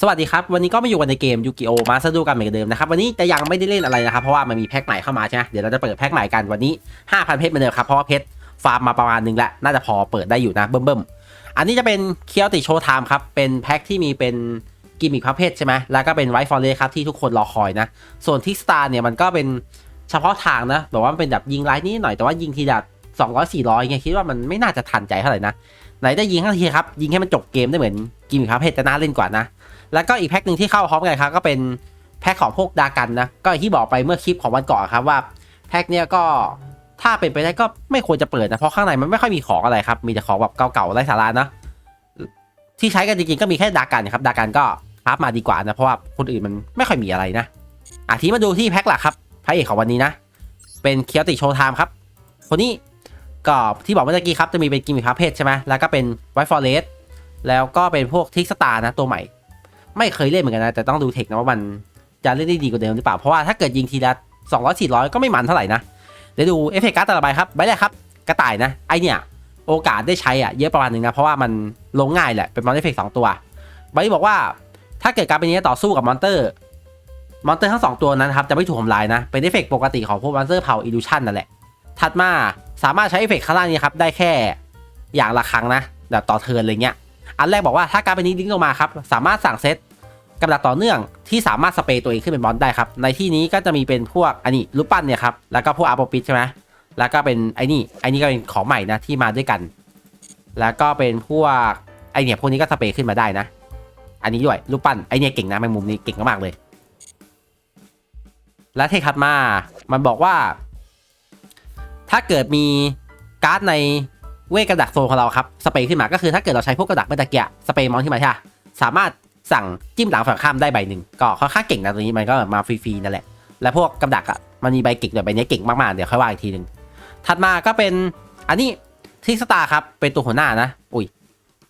สวัสดีครับ วันนี้ก็มาอยู่กันในเกมยูกิโอมาสดูกันเหมือนเดิมนะครับวันนี้จะยังไม่ได้เล่นอะไรนะครับเพราะว่ามันมีแพ็คใหม่เข้ามาใช่ไหมเดี๋ยวเราจะเปิดแพ็คใหม่กันวันนี้ 5,000 เพชรเหมือนเดิมครับเพราะว่าเพชรฟาร์มมาประมาณนึงแล้วน่าจะพอเปิดได้อยู่นะเบิ่มๆอันนี้จะเป็นเคียวติโชว์ไทม์ครับเป็นแพ็คที่มีเป็นกิมมิคพระเพชรใช่ไหมแล้วก็เป็นไวท์ฟอร์เรสครับที่ทุกคนรอคอยนะส่วนทิกสตาร์เนี่ยมันก็เป็นเฉพาะทางนะแบบว่ามันเป็นแบบยิงไลน์นิดหน่อยแต่ว่ายิงทีละ200 400เงี้ยคิดว่ามันไม่น่าจะทันใจเท่าไหร่นะไหนได้ยิงทั้งทีครับยิงให้มันจบเกมได้เหมือนกิมมิคพระเพชรจะน่าเล่นกว่านะ แล้วก็อีกแพ็คหนึ่งที่เข้าพร้อมกันครับก็เป็นแพ็คของพวกดากันนะก็ที่บอกไปเมื่อคลิปของวันก่อนครับว่าแพ็คเนี้ยก็ถ้าเป็นไปได้ก็ไม่ควรจะเปิดนะเพราะข้างในมันไม่ค่อยมีของอะไรครับมีแต่ของแบบเก่าๆไร้สาระนะที่ใช้กันจริงๆก็มีแค่ดากันครับดากันก็พับมาดีกว่านะเพราะว่าคนอื่นมันไม่ค่อยมีอะไรนะอะทีมาดูที่แพ็คหลักครับพระเอกของวันนี้นะ เป็นเคียวติโชว์ไทม์ครับคนนี้ก็ที่บอกเมื่อกี้ครับจะมีเป็นกิมมิคพาเพชใช่ไหมแล้วก็เป็นไวท์ฟอร์เรสแล้วก็เป็นพวกทิกสตาร์นะตัวใหม่ ไม่เคยเล่นเหมือนกันนะ แต่ต้องดูเทคนะว่ามันจะเล่นได้ดีกว่าเดิมหรือเปล่า เพราะว่าถ้าเกิดยิงทีละ200 400ก็ไม่มันเท่าไหร่นะเดี๋ยวดูเอฟเฟกต์การ์ดแต่ละใบครับใบแรกครับกระต่ายนะไอเนี่ยโอกาสได้ใช้อะเยอะประมาณหนึงนะ เพราะว่ามันลงง่ายแหละเป็นมอนเอฟเฟกต์สองตัวใบนี้บอกว่าถ้าเกิดการเป็นนี้ต่อสู้กับมอนเตอร์มอนเตอร์ทั้งสองตัวนั้นครับจะไม่ถูกทำลายนะเป็นเอฟเฟกต์ปกติของพวกมอนเตอร์เผ่าอิลูชันนั่นแหละถัดมาสามารถใช้เอฟเฟกต์ข้างล่างนี้ครับได้แค่อย่างละครั้งนะแบบต่อเทิร์นอะไรเงี้ยอันแรกบอกว่าถ้าการเป็นนี้ลิงลงมาครับสามารถสั่งเซต กับดักต่อเนื่องที่สามารถสเปรย์ตัวเองขึ้นเป็นบอลได้ครับในที่นี้ก็จะมีเป็นพวกอันนี้รูปปั้นเนี่ยครับแล้วก็พวกอาร์โปปิดใช่ไหมแล้วก็เป็นไอ้นี่ไอ้นี่ก็เป็นของใหม่นะที่มาด้วยกัน แล้วก็เป็นพวกไอเนี่ยพวกนี้ก็สเปรย์ขึ้นมาได้นะ อันนี้ด้วยรูปปั้นไอเนี่ยเก่งนะแมงมุมนี้เก่งมากเลย และเทคถัดมามันบอกว่า ถ้าเกิดมีการ์ดในเวทกระดักโซนของเราครับสเปรย์ขึ้นมาก็คือถ้าเกิดเราใช้พวกกระดักเมื่อตะเกียสเปรย์มอนขึ้นมาใช่ไหมสามารถ สั่งจิ้มหลังฝั่งข้ามได้ใบหนึ่งก็ค่อนข้างเก่งนะตัวนี้มันก็มาฟรีๆนั่นแหละ และพวกกำดักอะมันมีใบเก่งแต่ใบนี้เก่งมากๆเดี๋ยวค่อยว่าอีกทีหนึ่งถัดมาก็เป็นอันนี้ทิกสตาร์ครับเป็นตัวหัวหน้านะอุ้ย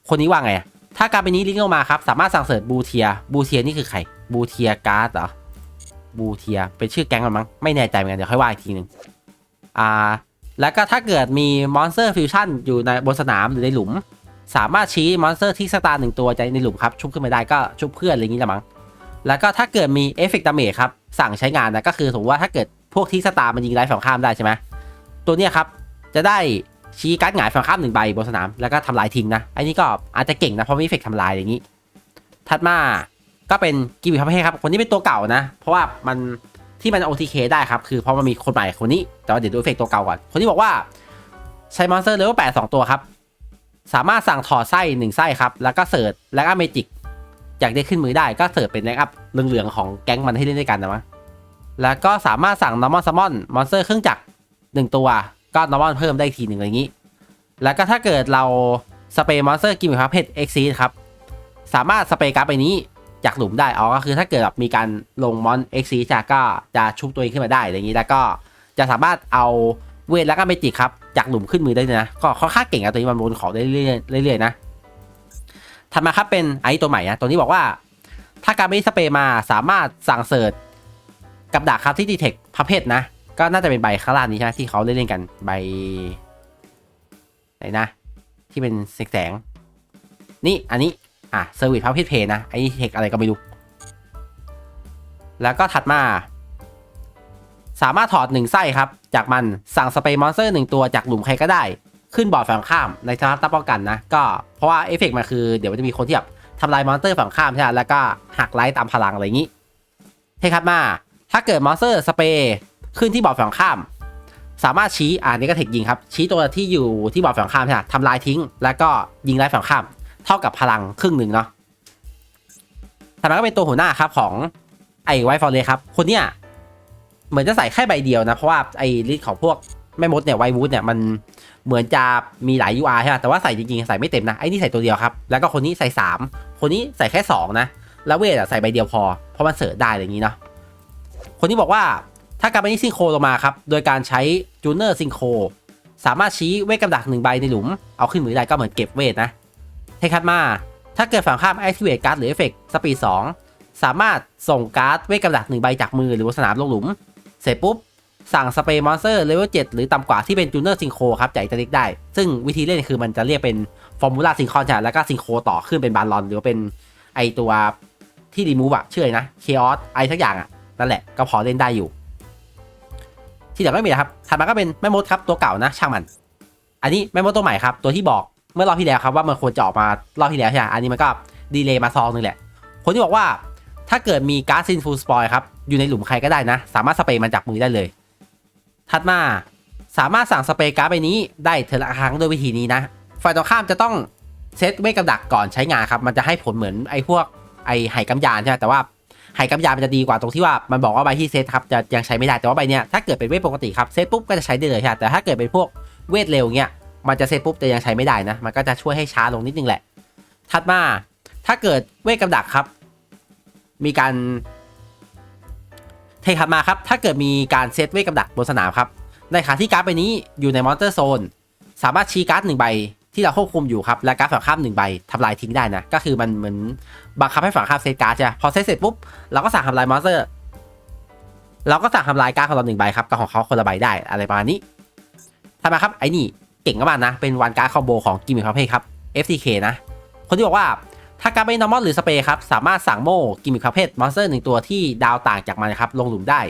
คนนี้ว่าไง ถ้าการเป็นนี้ลิงก์ออกมาครับสามารถสั่งเสริมบูเทียบูเทียนี่คือใครบูเทียการ์ดเหรอบูเทียเป็นชื่อแก๊งมันมั้งไม่แน่ใจเหมือนกันเดี๋ยวค่อยว่าอีกทีหนึ่งอ่าแล้วก็ถ้าเกิดมีมอนสเตอร์ฟิวชั่นอยู่ในบนสนามหรือในหลุม สามารถชี้มอนสเตอร์ที่สตาร์หนึ่งตัวใจในหลุมครับชุบขึ้นมาได้ก็ชุบเพื่อนอะไรอย่างนี้ละมั้งแล้วก็ถ้าเกิดมีเอฟเฟกต์ดาเมจครับสั่งใช้งานนะก็คือสมมติว่าถ้าเกิดพวกที่สตาร์มันยิงไร้ฝั่งข้ามได้ใช่ไหมตัวเนี้ยครับจะได้ชี้การ์ดหงายฝั่งข้ามหนึ่งใบบนสนามแล้วก็ทำลายทิ้งนะไอันนี้ก็อาจจะเก่งนะเพราะมีเอฟเฟกต์ทำลายอย่างนี้ ถัดมาก็เป็นกิมมิคพระเพทครับคนนี้เป็นตัวเก่านะ เพราะว่ามันที่มัน OTK ได้ครับคือเพราะมันมีคนใหม่คนนี้แต่ว่าเดี๋ยวดูเอฟเฟกต์ตัวเก่าก่อนคนนี้บอกว่าใช้มอนสเตอร์เลเวลแปดสองตัวครับ สามารถสั่งถอดไส้หนึ่งไส้ครับ แล้วก็เสิร์ชแล้วก็เมจิกอยากได้ขึ้นมือได้ก็เสิร์ชเป็นแลกอัพเหลืองๆของแก๊งมันให้เล่นด้วยกันนะมั้งแล้วก็สามารถสั่ง normal summon มอนสเตอร์เครื่องจักรหนึ่งตัวก็ normal เพิ่มได้อีกทีหนึ่งอะไรอย่างนี้ แล้วก็ถ้าเกิดเราสเปรย์มอนสเตอร์กิมมิครับเพชรเอ็กซีครับสามารถสเปรย์การ์ดไปนี้จากหลุมได้อ๋อก็คือถ้าเกิดแบบมีการลงมอนเอ็กซีจากก็จะชุบตัวเองขึ้นมาได้อะไรอย่างนี้แล้วก็จะสามารถเอาเวทแล้วก็เมจิกครับ จากหลุมขึ้นมือได้นะ ก็ค่อนข้างเก่งอะตัวนี้มันวนของได้เรื่อยๆนะถัดมาครับเป็นไอตัวใหม่นะตัวนี้บอกว่า ถ้าการไม่สเปรย์มาสามารถสั่งเสิร์ชกับดักครับที่ดีเทคประเภทนะ ก็น่าจะเป็นใบข้างล่างนี้ใช่ไหมที่เขาเล่นๆกันใบไหนนะ ที่เป็นแสงนี่อันนี้อะเซอร์วิสประเภทเพย์นะไอเทคอะไรก็ไม่รู้ แล้วก็ถัดมา สามารถถอดหนึ่งไส้ครับ จากมันสั่งสเปรย์มอนสเตอร์หนึ่งตัวจากหลุมใครก็ได้ ขึ้นบอร์ดฝั่งข้ามในสถานตั้งป้องกันนะ ก็เพราะว่าเอฟเฟกต์มันคือเดี๋ยวมันจะมีคนที่แบบทำลายมอนสเตอร์ฝั่งข้ามใช่ไหมแล้วก็หักไล่ตามพลังอะไรอย่างนี้เทครับมา ถ้าเกิดมอนสเตอร์สเปรย์ขึ้นที่บอร์ดฝั่งข้าม สามารถชี้อ่านี่ก็เทคยิงครับ ชี้ตัวที่อยู่ที่บอร์ดฝั่งข้ามใช่ไหมทำลายทิ้ง แล้วก็ยิงไล่ฝั่งข้าม เท่ากับพลังครึ่งหนึ่งเนาะถัดมาก็เป็นตัวหัวหน้าครับของไอไวฟอร์เรครับ คนเนี้ย เหมือนจะใส่แค่ใบเดียวนะ เพราะว่าไอ้ลิสต์ของพวกแม่มดเนี่ยไววูดเนี่ยมันเหมือนจะมีหลาย UR ใช่ไหมแต่ว่าใส่จริงๆ ใส่ไม่เต็มนะ ไอ้นี่ใส่ตัวเดียวครับ แล้วก็คนนี้ใส่ 3 คนนี้ใส่แค่ 2 นะ แล้วเวทอะใส่ใบเดียวพอ เพราะมันเสิร์ชได้อะไรอย่างนี้เนาะคนนี้บอกว่าถ้าการไปนี้ซิงโครลงมาครับ โดยการใช้จูเนอร์ซิงโครสามารถชี้เวทกำดักหนึ่งใบในหลุม เอาขึ้นมือได้ก็เหมือนเก็บเวทนะเทคัดมา ถ้าเกิดฝั่งข้าม activate การ์ดหรือ effect สปีด2สามารถส่งการ์ดเวทกำดักหนึ่งใบจากมือหรือสนามลงหลุม เสร็จปุ๊บ สั่งสเปรย์มอนสเตอร์เลเวล7หรือต่ำกว่าที่เป็นจูเนอร์ซิงโครครับจากอิตาลิกได้ ซึ่งวิธีเล่นคือมันจะเรียกเป็นฟอร์มูลาซิงคอนใช่แล้วก็ซิงโครต่อขึ้นเป็นบาลอนหรือว่าเป็นไอตัวที่รีมูฟอะชื่อไรนะเคออสไอสักอย่างอะนั่นแหละก็พอเล่นได้อยู่ ที่เหลือไม่มีครับถัดมาก็เป็นแม่มดครับตัวเก่านะช่างมัน อันนี้แม่มดตัวใหม่ครับตัวที่บอกเมื่อรอบที่แล้วครับว่ามันควรจะออกมารอบที่แล้วใช่ไหมอันนี้มันก็ดีเลย์มาซองนึงแหละ คนที่บอกว่า ถ้าเกิดมีการ์ดซินฟูสปอยครับ อยู่ในหลุมใครก็ได้นะ สามารถสเปรย์มันจากมือได้เลย ถัดมาสามารถสั่งสเปรย์การ์ดใบนี้ได้เทละครั้งด้วยวิธีนี้นะฝ่ายตรงข้ามจะต้องเซตเวทกับดักก่อนใช้งานครับ มันจะให้ผลเหมือนไอ้พวกไอ้ไหกำยานใช่ไหมแต่ว่าไหกำยานมันจะดีกว่าตรงที่ว่ามันบอกว่าใบที่เซตครับจะยังใช้ไม่ได้แต่ว่าใบเนี้ยถ้าเกิดเป็นเวทปกติครับเซตปุ๊บก็จะใช้ได้เลยใช่แต่ถ้าเกิดเป็นพวกเวทเร็วเงี้ยมันจะเซตปุ๊บแต่ยังใช้ไม่ได้นะ มันก็จะช่วยให้ช้าลงนิดนึงแหละ ถัดมาถ้าเกิดเวทกับดักครับ มีการเทถัดมาครับ ถ้าเกิดมีการเซตเวทกับดักบนสนามครับ ในขณะที่การ์ดใบนี้อยู่ในมอนสเตอร์โซน สามารถชี้การ์ดหนึ่งใบที่เราควบคุมอยู่ครับ และการ์ดฝั่งข้ามหนึ่งใบทำลายทิ้งได้นะ ก็คือมันเหมือนบังคับให้ฝั่งข้ามเซตการ์ดใช่ไหมพอเซตเสร็จปุ๊บเราก็สั่งทำลายมอนสเตอร์ เราก็สั่งทำลายการ์ดของเราหนึ่งใบครับกับของเขาคนละใบได้อะไรประมาณนี้ทำไมาครับไอ้นี่เก่งมากนะเป็นวันการ์ดคอมโบของกิมมิคคาเฟ่ครับ FTK นะ คนที่บอกว่า ถ้าการ์ดเป็นนอร์มอลหรือสเปรย์ครับ สามารถสั่งโม่กิมมิคคาเฟ่มอนสเตอร์หนึ่งตัวที่ดาวต่างจากมันครับลงหลุมได้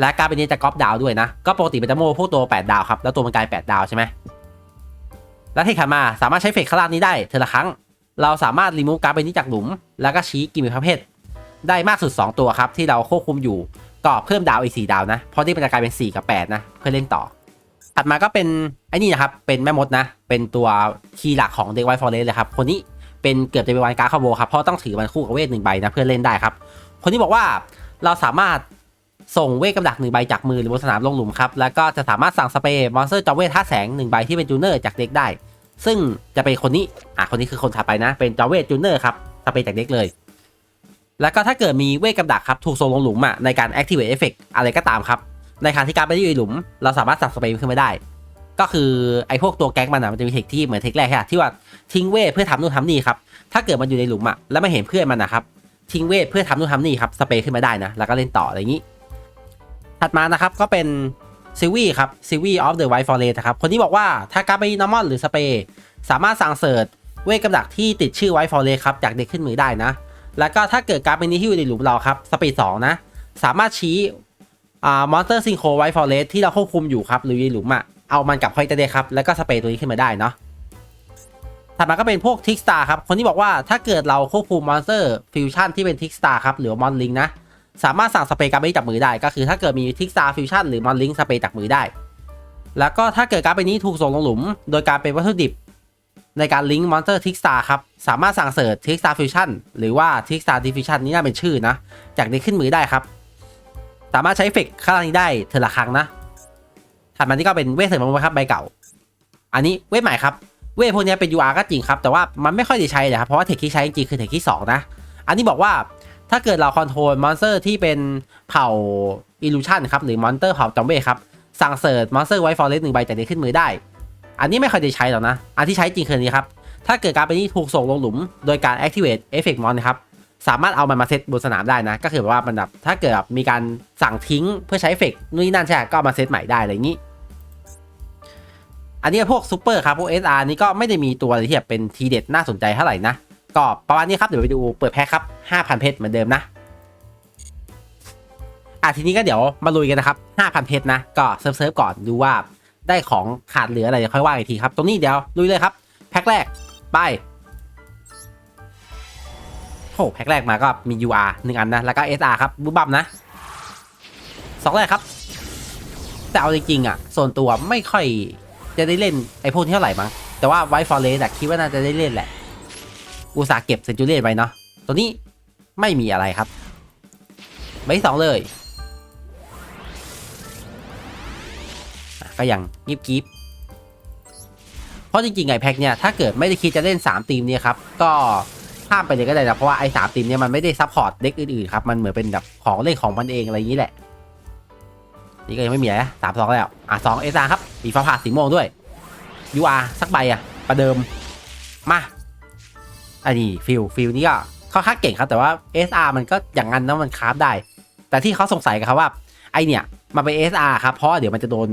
และการเป็นนี้จะก๊อปดาวด้วยนะ ก็ปกติเป็นจะโม่พวกตัว 8 ดาวครับ แล้วตัวมันกลาย 8 ดาวใช่ไหมและเทคขันมาสามารถใช้เฟกข้างล่างนี้ได้เทละครั้ง เราสามารถรีมูฟการ์ดใบนี้จากหลุม แล้วก็ชี้กิมมิคประเภทได้มากสุด 2 ตัวครับที่เราควบคุมอยู่ก็เพิ่มดาวอีก4ดาวนะเพราะที่มันจะกลายเป็น 4 กับ 8 นะ เพื่อเล่นต่อถัดมาก็เป็นไอ้นี่นะครับเป็นแม่มดนะ เป็นตัวคีย์หลักของเด็กไวฟอร์เรสเลยครับคนนี้ เป็นเกือบจะเป็นวันการ์ดคอมโบครับเพราะต้องถือมันคู่กับเวทหนึ่งใบนะเพื่อเล่นได้ครับ คนที่บอกว่าเราสามารถส่งเวทกำดักหนึ่งใบจากมือหรือบนสนามลงหลุมครับแล้วก็จะสามารถสั่งสเปรย์มอนสเตอร์จอเวทท่าแสงหนึ่งใบที่เป็นจูเนอร์จากเด็กได้ ซึ่งจะเป็นคนนี้อะคนนี้คือคนถัดไปนะ เป็นจอเวทจูเนอร์ครับสเปรย์จากเด็กเลย แล้วก็ถ้าเกิดมีเวทกำดักครับถูกส่งลงหลุมอะในการ activate effect อะไรก็ตามครับในขณะที่การไปที่อยู่ในหลุม เราสามารถสั่งสเปรย์ขึ้นมาได้ ก็คือไอ้พวกตัวแก๊งมันอะมันจะมีเทคที่เหมือนเทคแรกแค่ที่ว่าทิ้งเวทเพื่อทำนู่นทำนี่ครับถ้าเกิดมันอยู่ในหลุมอะแล้วไม่เห็นเพื่อนมันนะครับทิ้งเวทเพื่อทำนู่นทำนี่ครับสเปรย์ขึ้นมาได้นะแล้วก็เล่นต่ออะไรอย่างนี้ ถัดมานะครับก็เป็นซิวี่ครับซิวี่ออฟเดอะไวท์ฟอร์เรสครับคนที่บอกว่าถ้าการไปนอร์มอลหรือสเปรย์สามารถสั่งเสิร์ชเวทกำดักที่ติดชื่อไวท์ฟอร์เรสครับจากเด็กขึ้นมือได้นะ แล้วก็ถ้าเกิดการเป็นนี้ที่อยู่ในหลุมเราครับสเปรย์สองนะสามารถชี้อ่ามอนสเตอร์ซิงโครไวท์ฟอร์เรสที่เราควบคุมอยู่ครับหรือในหลุมอะ เอามันกลับเข้าไปได้ครับ แล้วก็สเปรย์ตัวนี้ขึ้นมาได้เนาะถัดมาก็เป็นพวกทิกสตาร์ครับ คนที่บอกว่าถ้าเกิดเราควบคุมมอนสเตอร์ฟิวชั่นที่เป็นทิกสตาร์ครับ หรือมอนลิงนะ สามารถสั่งสเปรย์การ์ดไปจับมือได้ ก็คือถ้าเกิดมีทิกซาร์ฟิวชั่นหรือมอนลิงสเปรย์จากมือได้ แล้วก็ถ้าเกิดการ์ดใบนี้ถูกส่งลงหลุม โดยการเป็นวัตถุดิบในการลิงก์มอนสเตอร์ทิกซาร์ครับ สามารถสั่งเสิร์ชทิกซาร์ฟิวชั่นหรือว่าทิกซาร์ดิฟิวชั่นนี่น่าเป็นชื่อนะ จากนี้ขึ้นมือได้ครับ สามารถใช้เฟกข้างนี้ได้เทอละครั้งนะ ถัดมาที่ก็เป็นเวทเสริมมครับใบเก่า อันนี้เวทใหม่ครับ เวทพวกนี้เป็น UR ก็จริงครับ แต่ว่ามันไม่ค่อยได้ใช้เลยครับ เพราะว่าเทคที่ใช้จริงคือเทคที่สองนะ อันนี้บอกว่าถ้าเกิดเราคอนโทรลมอนสเตอร์ที่เป็นเผ่าอิลูชันครับหรือมอนสเตอร์เผ่าจอมเบ้ครับสั่งเสิร์ชมอนสเตอร์ไวฟอร์เรสหนึ่งใบจากนี้ขึ้นมือได้ อันนี้ไม่ค่อยได้ใช้หรอกนะ อันที่ใช้จริงคือนนี้ครับถ้าเกิดการเป็นนี้ถูกส่งลงหลุม โดยการ activate effect mon นะครับ สามารถเอามันมาเซตบนสนามได้นะ ก็คือแบบว่ามันแบบถ้าเกิดแบบมีการสั่งทิ้งเพื่อใช้เฟกนู่นนี่นั่นใช่ก็มาเซตใหม่ได้อะไรอย่างนี้ อันนี้พวกซูเปอร์ครับพวก SR นี่ก็ไม่ได้มีตัวอะไรที่แบบเป็นทีเด็ดน่าสนใจเท่าไหร่นะก็ประมาณนี้ครับเดี๋ยวไปดูเปิดแพ็คครับ 5,000 เพชรเหมือนเดิมนะอะทีนี้ก็เดี๋ยวมาลุยกันนะครับ 5,000 เพชรนะ ก็เซิร์ฟเซิร์ฟก่อนดูว่าได้ของขาดเหลืออะไรเดี๋ยวค่อยว่าอีกทีครับ ตรงนี้เดี๋ยวลุยเลยครับ แพ็คแรกไป โอ้แพ็คแรกมาก็มี UR หนึ่งอันนะ แล้วก็ SR ครับบูบัมนะสองแรกครับ แต่เอาจริงๆอะส่วนตัวไม่ค่อยจะได้เล่นไอ้พวกนี้เท่าไหร่มั้ง แต่ว่าไวฟอร์เรสคิดว่าน่าจะได้เล่นแหละ อุตส่าห์เก็บเซนจูเรียนไว้เนาะตัวนี้ไม่มีอะไรครับใบสองเลยก็ยังงีบกีบเพราะจริงๆไอแพ็กเนี่ย ถ้าเกิดไม่ได้คิดจะเล่น 3 ทีมเนี่ยครับ ก็ ข้ามไปเลยก็ได้นะเพราะว่าไอ้สามทีมเนี่ยมันไม่ได้ซัพพอร์ตเด็กอื่นๆครับมันเหมือนเป็นแบบของเล่นของมันเองอะไรอย่างนี้แหละ นี่ก็ยังไม่มีนะสามสองแล้วอะสองเอซาครับมีฟ้าผ่าสีม่วงด้วย UR สักใบอะประเดิมมาอันนี้ฟิลฟิลนี่ก็ค่อนข้าเก่งครับแต่ว่า SR มันก็อย่างนั้นนะมันคราฟได้ แต่ที่เขาสงสัยกันครับว่าไอเนี่ยมาเป็น SR ครับเพราะเดี๋ยวมันจะโดน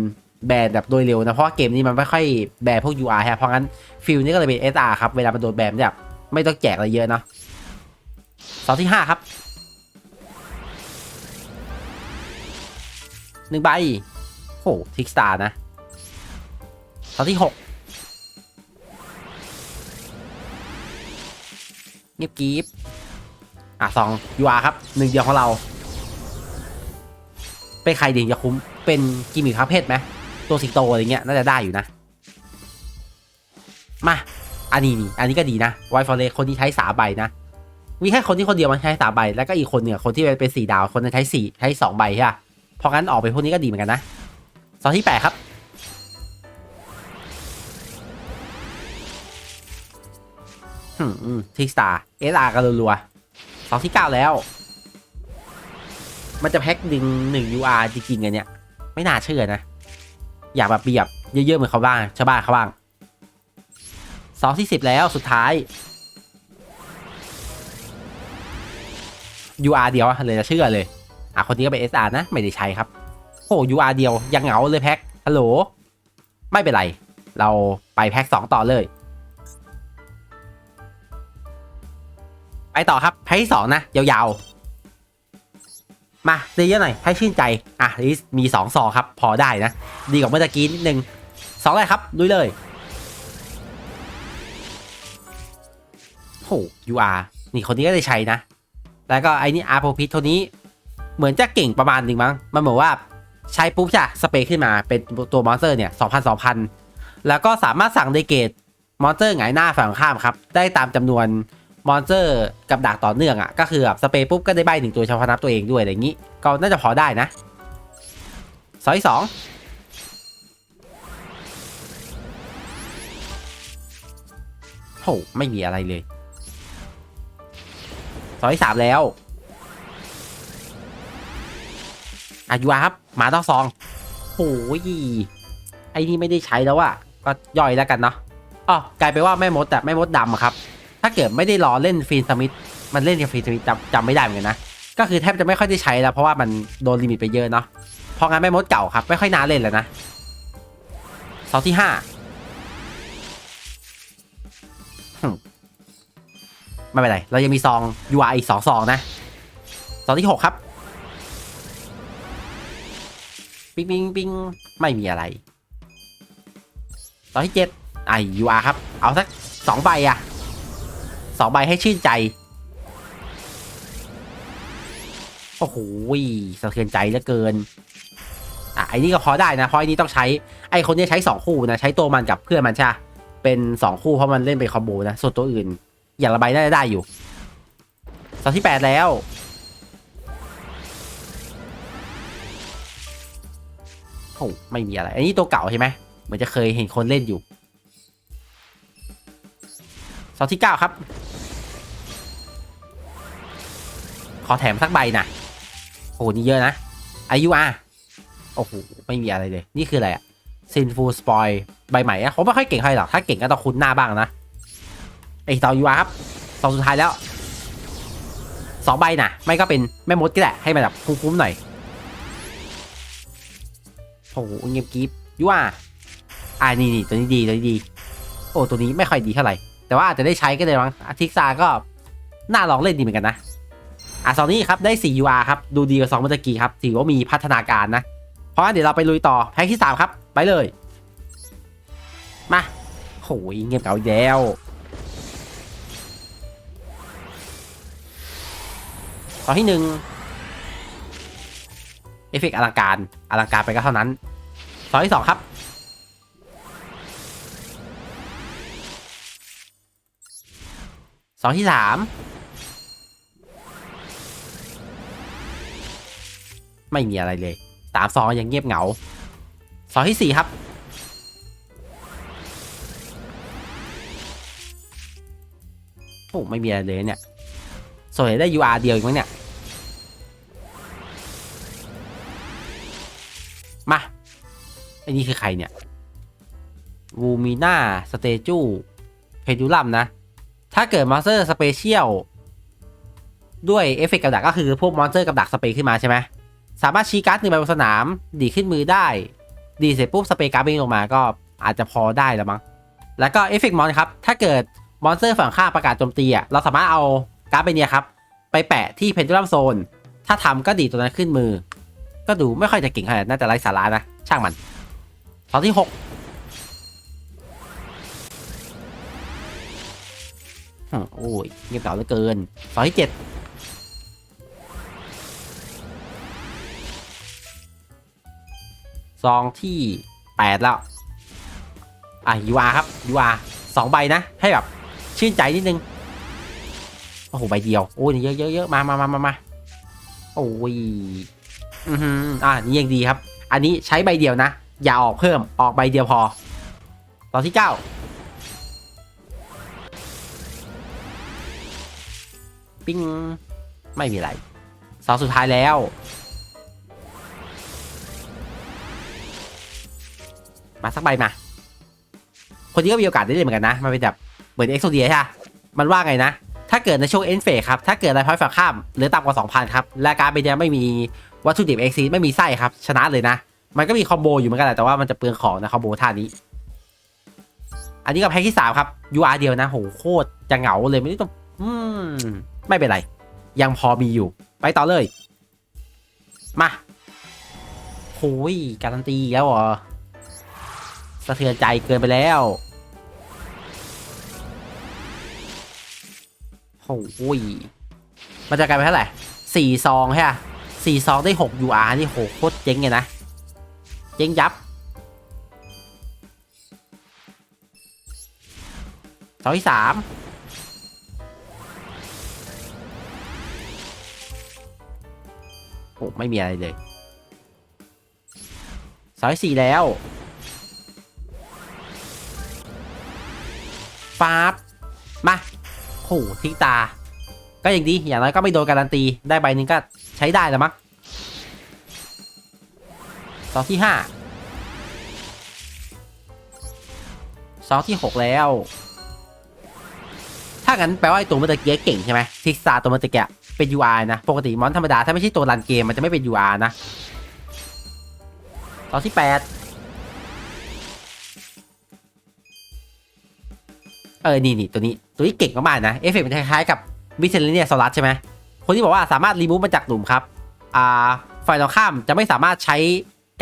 แบนแบบโดยเร็วนะเพราะเกมนี้มันไม่ค่อยแบนพวก UR ฮะเพราะงั้นฟิลนี่ก็เลยเป็น SR ครับเวลามันโดนแบนเนี่ย ไม่ต้องแจกอะไรเยอะนะเสาที่ห้าครับหนึ่งใบโอ้ทิกสตาร์นะเสาที่หกเงียบกรีบอะสองยูอาครับหนึ่งเดียวของเรา เป็นใครดีจะคุ้มเป็นกิมมิคครับเพศไหมตัวสิงโตอะไรเงี้ยน่าจะได้อยู่นะ มา อันนี้นี่อันนี้ก็ดีนะไวฟอร์เรคนที่ใช้สามใบนะ มีแค่คนที่คนเดียวมันใช้สามใบ แล้วก็อีกคนเนี่ยคนที่เป็นสี่ดาวคนนั้นใช้สี่ใช้สองใบใช่ปะเพราะงั้นออกไปพวกนี้ก็ดีเหมือนกันนะสองที่แปดครับอืมอืมทิกสตาร์เอสอาร์กันรัวๆสองที่เก้าแล้ว มันจะแพ็คหนึ่งหนึ่ง UR จริงๆอันเนี้ยไม่น่าเชื่อนะ อยากแบบเบียบเยอะๆเหมือนเขาบ้างชาวบ้านเขาบ้าง สองที่สิบแล้วสุดท้าย UR เดียวเลยจะเชื่อเลย อะคนนี้ก็เป็น SR นะ ไม่ได้ใช้ครับโอ้ UR เดียวยังเหงาเลยแพ็คฮัลโหล ไม่เป็นไร เราไปแพ็คสองต่อเลย ไปต่อครับ แพ็คที่สองนะ ยาวๆ มาดีเยอะหน่อย ให้ชื่นใจ อะลิสมีสองซองครับ พอได้นะ ดีกว่าเมื่อตะกี้นิดนึงสองอะไรครับลุยเลย ห UR นี่คนนี้ก็ได้ใช้นะ แล้วก็ไอ้นี่อาร์โพพิทตัวนี้เหมือนจะเก่งประมาณหนึ่งมั้ง มันเหมือนว่าใช้ปุ๊บจ้ะสเปรย์ขึ้นมาเป็นตัวมอนสเตอร์เนี่ยสองพันสองพันแล้วก็สามารถสั่งเดเกตมอนสเตอร์หงายหน้าฝั่งข้ามครับ ได้ตามจำนวนมอนสเตอร์กับดักต่อเนื่องอะ ก็คือแบบสเปรย์ปุ๊บก็ได้ใบหนึ่งตัวเฉพาะนับตัวเองด้วยอะไรอย่างนี้ ก็น่าจะพอได้นะสองที่สองโหไม่มีอะไรเลย สองที่สามแล้วอายุครับหมาต้องซองโอ้ยไอ้นี่ไม่ได้ใช้แล้วอะก็ย่อยแล้วกันเนาะอ๋อกลายไปนว่าแม่มดอะแม่มดดำอะครับ ถ้าเกิดไม่ได้รอเล่นฟีนสมิธมันเล่นกับฟีนสมิธจำจำไม่ได้เหมือนกันนะก็คือแทบจะไม่ค่อยได้ใช้แล้วเพราะว่ามันโดนลิมิตไปเยอะเนาะพราะงั้นแม่มดเก่าครับ ไม่ค่อยน่าเล่นแล้วนะเสาที่ห้า ไม่เป็นไร เรายังมีซอง UI อีกสองซองนะ ซองที่หกครับ ปิ๊งปิ๊งปิ๊งไม่มีอะไรตอนที่เจ็ดไอยูอาครับ เอาสักสองใบอะสองใบให้ชื่นใจ โอ้โหสะเทือนใจเหลือเกินอะไอ้นี่ก็พอได้นะเพราะไอ้นี่ต้องใช้ไอ้คนนี้ใช้สองคู่นะ ใช้ตัวมันกับเพื่อนมันใช่เป็นสองคู่เพราะมันเล่นเป็นคอมโบนะ ส่วนตัวอื่น อย่างละบน่าจะได้อยู่ตอนที่แปดแล้ว โอ้ไม่มีอะไร อันนี้ตัวเก่าใช่ไหมเหมือนจะเคยเห็นคนเล่นอยู่เสาที่เก้าครับ ขอแถมสักใบนะโอ้นี่เยอะนะอายุอะโอ้โห ไม่มีอะไรเลย นี่คืออะไรอะซินฟูสปอยใบใหม่อะผมไม่ค่อยเก่งใครหรอก ถ้าเก่งก็ต้องคุ้นหน้าบ้างนะ ไอ้ต่อยูอาร์ครับสองสุดท้ายแล้วสองใบนะไม่ก็เป็นแม่มดก็ได้ให้มันแบบคุ้มๆหน่อยโอ้โหเงียบกริบยั่วอ่านี่นี่ตัวนี้ดีตัวนี้ดี โอ้ตัวนี้ไม่ค่อยดีเท่าไหร่ แต่ว่าอาจจะได้ใช้ก็ได้มั้งอาทิกซาก็น่าลองเล่นดีเหมือนกันนะอะสองนี้ครับได้4 UR ครับดูดีกว่า2เมื่อกี้ครับถือว่ามีพัฒนาการนะ เพราะงั้นเดี๋ยวเราไปลุยต่อแพ็คที่ 3 ครับ ไปเลย มาโหยเงียบเก่าแล้ว อนที่หนึ่งเอฟเฟกอลังการ อลังการไปก็เท่านั้น ตอนที่สองครับ สองที่สามไม่มีอะไรเลยสามสองยังเงียบเหงาสองที่สี่ครับโอ้ไม่มีอะไรเลยเนี่ยสวยได้ UR เดียวอีกมั้งเนี่ย มาไอ้นี่คือใครเนี่ยวูมีนาสเตจูเพดูลัมนะ ถ้าเกิดมอนสเตอร์สเปเชียลด้วยเอฟเฟกต์กับดักก็คือพวกมอนสเตอร์กับดักสเปขึ้นมาใช่ไหมสามารถชี้การ์ดหนึ่งใบบนสนาม ดีขึ้นมือได้ ดีเสร็จปุ๊บสเปการ์ดวิ่งลงมาก็อาจจะพอได้แล้วมั้งแล้วก็เอฟเฟกต์มอนครับ ถ้าเกิดมอนสเตอร์ฝั่งข้างประกาศโจมตีอะเราสามารถเอาการ์ดใบเนี้ยครับ ไปแปะที่เพนดูลัมโซนถ้าทำก็ดีตัวนั้นขึ้นมือ ก็ดูไม่ค่อยจะเก่งขนาดน่าจะไร้สาระนะ ช่างมันตอนที่หกโอ้ยเงียบเหงาเหลือเกินตอนที่เจ็ดซองที่แปดแล้ว อะยูอาครับยูอาสองใบนะ ให้แบบชื่นใจนิดนึง โอ้โห ใบเดียว โอ้ยเยอะเยอะเยอะมามามามามาโอ้ย อืออ่านี่ยังดีครับ อันนี้ใช้ใบเดียวนะ อย่าออกเพิ่มออกใบเดียวพอตอนที่เก้าปิ้งไม่มีอะไรสองสุดท้ายแล้ว มาสักใบมา คนนี้ก็มีโอกาสได้เล่นเหมือนกันนะ มันเป็นแบบเหมือนเอ็กโซเดียใช่ะมันว่าไงนะ ถ้าเกิดในช่วงเอ็นเฟสครับ ถ้าเกิดอะไรพอยฝั่งข้าม หรือต่ำกว่า 2,000 ครับ และการ์ดใบเนี้ยไม่มี วัตถุดิบเอ็กซีไม่มีไส้ครับ ชนะเลยนะ มันก็มีคอมโบอยู่เหมือนกันแหละแต่ว่ามันจะเปลืองของนะคอมโบท่านี้ อันนี้ก็แพ็กที่3ครับ UR เดียวนะโหโคตรจะเหงาเลยไม่ได้ต้องอืมไม่เป็นไร ยังพอมีอยู่ ไปต่อเลย มาโหยการันตีแล้วเหรอสะเทือนใจเกินไปแล้วโอ้ยมันจะกลายเป็นเท่าไหร่สี่ซองใช่ไหม สี่ซองได้หก UR นี่โหโคตรเจ๊งเลยนะ เจ๊งยับซองที่สามโอ้ไม่มีอะไรเลยซอยสี่แล้วฟาบมาโหทิ้งตา ก็อยังดี อย่างน้อยก็ไม่โดนการันตี ได้ใบหนึ่งก็ ช้ได้แล้วมั้งซองที่ห้าซองที่หกแล้ว ถ้างั้นแปลว่าไอ้ตัวมื่อตะเกียเก่งใช่ไหมทิกซาตัวมื่อตะเกียเป็น UR นะ ปกติมอนธรรมดา ถ้าไม่ใช่ตัวรันเกมมันจะไม่เป็น UR นะซองที่แปดเออ นี่นี่ตัวนี้ ตัวนี้เก่งมากๆนะ เอฟเฟกต์มันคล้ายๆกับมิเซเลเนียโซลัสใช่ไหม คนที่บอกว่าสามารถรีมูฟมาจากหลุมครับอ่าฝ่ายตรงข้ามจะไม่สามารถใช้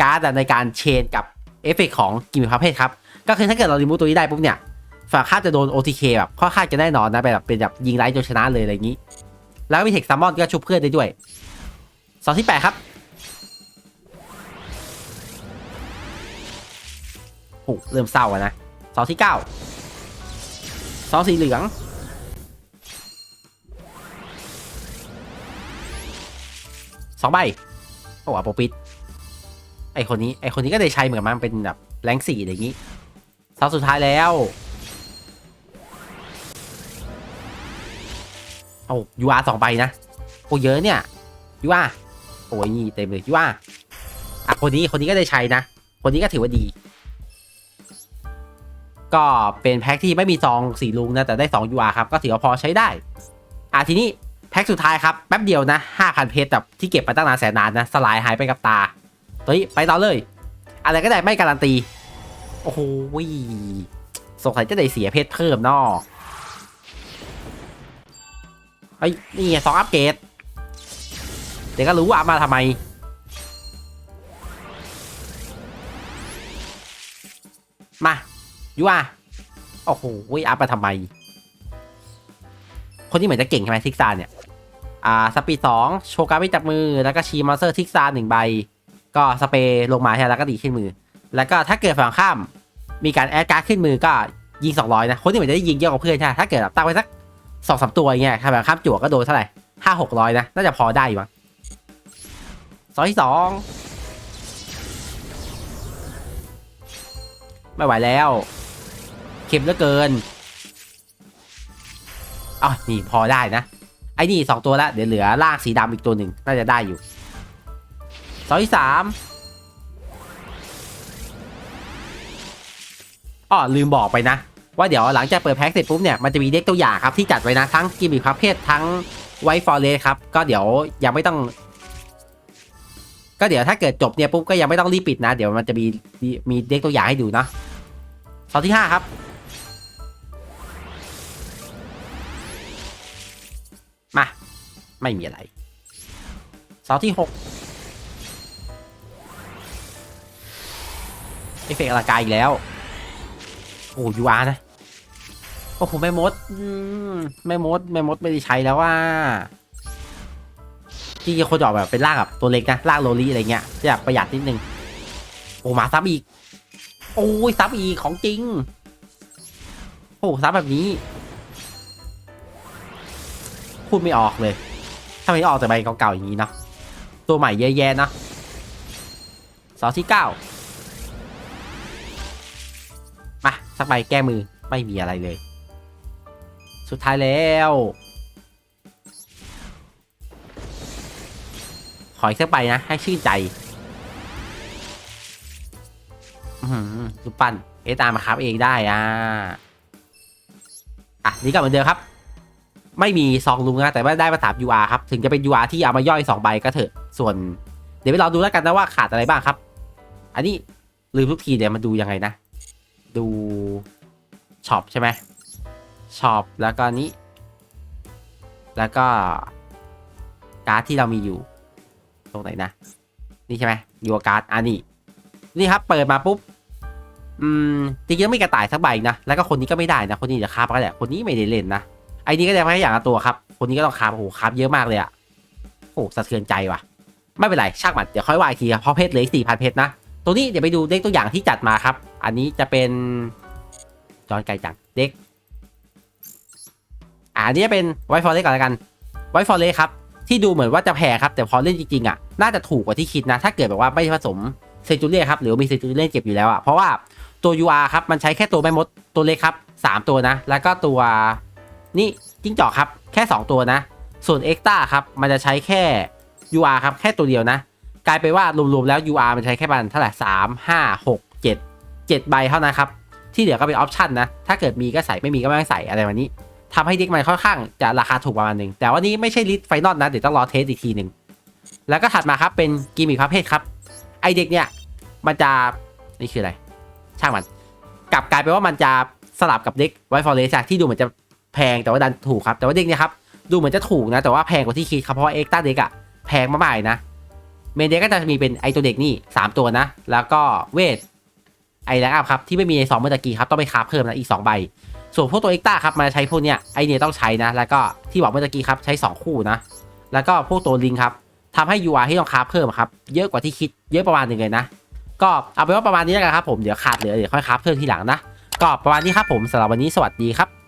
การ์ดในการเชนกับเอฟเฟกต์ของกิมมิคประเภทครับก็คือถ้าเกิดเรารีมูฟตัวนี้ได้ปุ๊บเนี่ยฝ่ายข้ามจะโดน OTK แบบค่อนข้างจะแน่นอนนะแบบเป็นแบบยิงไร้จนชนะเลยอะไรอย่างนี้ แล้วมีเทคซัมมอนก็ชุบเพื่อนได้ด้วยสองที่แปดครับโอ้เริ่มเศร้าอะนะสองที่เก้าซองสีเหลือง สองใบโอ้อะโปปิดไอคนนี้ไอคนนี้ก็ได้ใช้เหมือนมันเป็นแบบแรงสี่อย่างนี้ซองสุดท้ายแล้วโอ้ยูอาสองใบนะโอ้เยอะเนี่ยยูอาโอ้ยนี่เต็มเลยยูอาอะคนนี้คนนี้ก็ได้ใช้นะ คนนี้ก็ถือว่าดี ก็เป็นแพ็คที่ไม่มีซองสีลุงนะแต่ได้2 UR ครับก็ถือว่าพอใช้ได้อะทีนี้ แพ็คสุดท้ายครับ แป๊บเดียวนะ 5,000 เพชรแบบที่เก็บไปตั้งนานแสนนานนะ สลายหายไปกับตาตัวนี้ไปต่อเลย อะไรก็ได้ไม่การันตี โอ้โหสงสัยจะได้เสียเพชรเพิ่มนอไอ้ยนี่ไงสองอัปเกรดเดี๋ยวก็รู้ว่ามาทำไมมายูอาโอ้โหอัพมาทำไม คนที่เหมือนจะเก่งใช่ไหมทิกซานเนี่ย อ่าสปีดสองโชว์การ์ดไม่จับมือ แล้วก็ชีมอนสเตอร์ทิกซาหนึ่งใบ ก็สเปรย์ลงมาใช่แล้วก็ดีขึ้นมือ แล้วก็ถ้าเกิดฝั่งข้าม มีการแอดการ์ดขึ้นมือก็ยิง 200 นะ คนที่เหมือนจะได้ยิงเยอะกว่าเพื่อนใช่ไหมถ้าเกิดตั้งไว้สักสองสามตัวอย่างเงี้ยถ้าฝั่งข้ามจั่วก็โดนเท่าไหร่ห้าหกร้อยนะ น่าจะพอได้อยู่มั้งสองที่สองไม่ไหวแล้ว เข็มเหลือเกินอ๋อนี่พอได้นะ อ้นี่สองตัวละเดี๋ยวเหลือล่างสีดำอีกตัวหนึ่งน่าจะได้อยู่สองที่สามอ๋อลืมบอกไปนะ ว่าเดี๋ยวหลังจากเปิดแพ็กเสร็จปุ๊บเนี่ยมันจะมีเด็กตัวอย่างครับที่จัดไว้นะ ทั้งกิมมิคประเภททั้งไวฟอร์เรสครับ ก็เดี๋ยวยังไม่ต้อง ก็เดี๋ยวถ้าเกิดจบเนี่ยปุ๊บก็ยังไม่ต้องรีบปิดนะ เดี๋ยวมันจะมีมีเด็กตัวอย่างให้ดูเนาะตอนที่ห้าครับ มา ไม่มีอะไร เสาที่หกเอฟเฟกต์อลังการอีกแล้ว โอ้ยูอาร์นะ โอ้โหแม่มดอืมแม่มดแม่มดไม่ได้ใช้แล้วว่าจริงๆคนจะออกแบบเป็นร่างแบบตัวเล็กนะร่างโลลี่อะไรเงี้ยจะอยากประหยัดนิดนึง โอ้มาซับอีก โอ้ยซับอีกของจริง โอ้ซับแบบนี้ พูดไม่ออกเลยถ้าไมออกแต่ใบเก่าๆอย่างนี้เนาะตัวใหม่แย่ๆนะสาที่เก้ามาสักใบแก้มือไม่มีอะไรเลย สุดท้ายแล้วขออีกสักใบนะ ให้ชื่นใจอือหือรูปปั้นเอตามมาครับเองได้อะ อะ นี่ก็เหมือนเดิมครับ ไม่มีซองลุงนะแต่ว่าได้มาถาม UR ครับ ถึงจะเป็น UR ที่เอามาย่อย2ใบก็เถอะ ส่วน เดี๋ยวไปรองดูแล้วกันนะว่าขาดอะไรบ้างครับ อันนี้ลืมทุกทีเดี๋ยวมาดูยังไงนะ ดูช็อปใช่ไหมช็อปแล้วก็นี้ แล้วก็การ์ดที่เรามีอยู่ ตรงไหนนะ นี่ใช่ไหมยูการ์ดอันนี้นี่ครับเปิดมาปุ๊บอืมจริงๆต้องมีกระต่ายสักใบนะแล้วก็คนนี้ก็ไม่ได้นะ คนนี้จะคาบก็แหละคนนี้ไม่ได้เล่นนะ ไอ้นี่ก็ได้แค่อย่างละตัวครับ คนนี้ก็ต้องคาบโอ้โหคาบเยอะมากเลยอะโอ้โหสะเทือนใจว่ะ ไม่เป็นไรช่างมันเดี๋ยวค่อยว่าอีกทีครับเพราะเพชรเหลือสี่พันเพชรนะ ตัวนี้เดี๋ยวไปดูเด็กตัวอย่างที่จัดมาครับ อันนี้จะเป็นจอนไกลจังเด็กอ่าอันนี้จะเป็นไวฟอร์เรสก่อนล้วกันไวฟอร์เรสครับ ที่ดูเหมือนว่าจะแพงครับ แต่พอเล่นจริงๆอะน่าจะถูกกว่าที่คิดนะ ถ้าเกิดแบบว่าไม่ผสมเซจูเลียครับหรือมีเซจูเลียเก็บอยู่แล้วอะเพราะว่าตัว UR ครับมันใช้แค่ตัวแม่มดตัวเล็กครับสามตัวนะ แล้วก็ตัว นี่จิ้งจอกครับแค่ 2 ตัวนะ ส่วนเอ็กต้าครับมันจะใช้แค่ UR ครับแค่ตัวเดียวนะ กลายไปว่ารวมๆแล้ว UR มันใช้แค่ประมาณเท่าไหร่สามห้าหกเจ็ดเจ็ดใบเท่านั้นครับ ที่เหลือก็เป็นออปชันนะ ถ้าเกิดมีก็ใส่ไม่มีก็ไม่ต้องใส่อะไรแบบนี้ทำให้เด็กมันค่อนข้างจะราคาถูกประมาณหนึ่งแต่ว่านี้ไม่ใช่ลิสไฟนอลนะ เดี๋ยวต้องรอเทสอีกทีหนึ่งแล้วก็ถัดมาครับเป็นกิมมิคประเภทครับ ไอเด็กเนี่ย มันจะนี่คืออะไร ช่างมัน กลับกลายเป็นว่ามันจะสลับกับเด็กไวฟอร์เรสที่ดูเหมือนจะ แพงแต่ว่าดันถูกครับ แต่ว่าเด็กเนี่ยครับดูเหมือนจะถูกนะ แต่ว่าแพงกว่าที่คิดครับเพราะเอ็กต้าเด็กอะแพงมากๆนะเมนเด็กก็จะมีเป็นไอตัวเด็กนี่ 3 ตัวนะ แล้วก็เวทไอแลกอัพครับ ที่ไม่มีใน2เมื่อตะกี้ครับ ต้องไปคาฟเพิ่มนะอีก 2 ใบ ส่วนพวกตัวเอ็กต้าครับมาใช้พวกเนี้ยไอเนี่ยต้องใช้นะ แล้วก็ที่บอกเมื่อตะกี้ครับใช้ 2 คู่นะ แล้วก็พวกตัวลิงครับทำให้ UR ที่ต้องคาฟเพิ่มครับเยอะกว่าที่คิดเยอะประมาณหนึ่งเลยนะก็เอาเป็นว่าประมาณนี้แล้วกันครับผมเดี๋ยวขาดเหลือเดี๋ยวค่อยคาฟเพิ่มทีหลังนะก็ประมาณนี้ครับผมสำหรับวันนี้สวัสดีครับ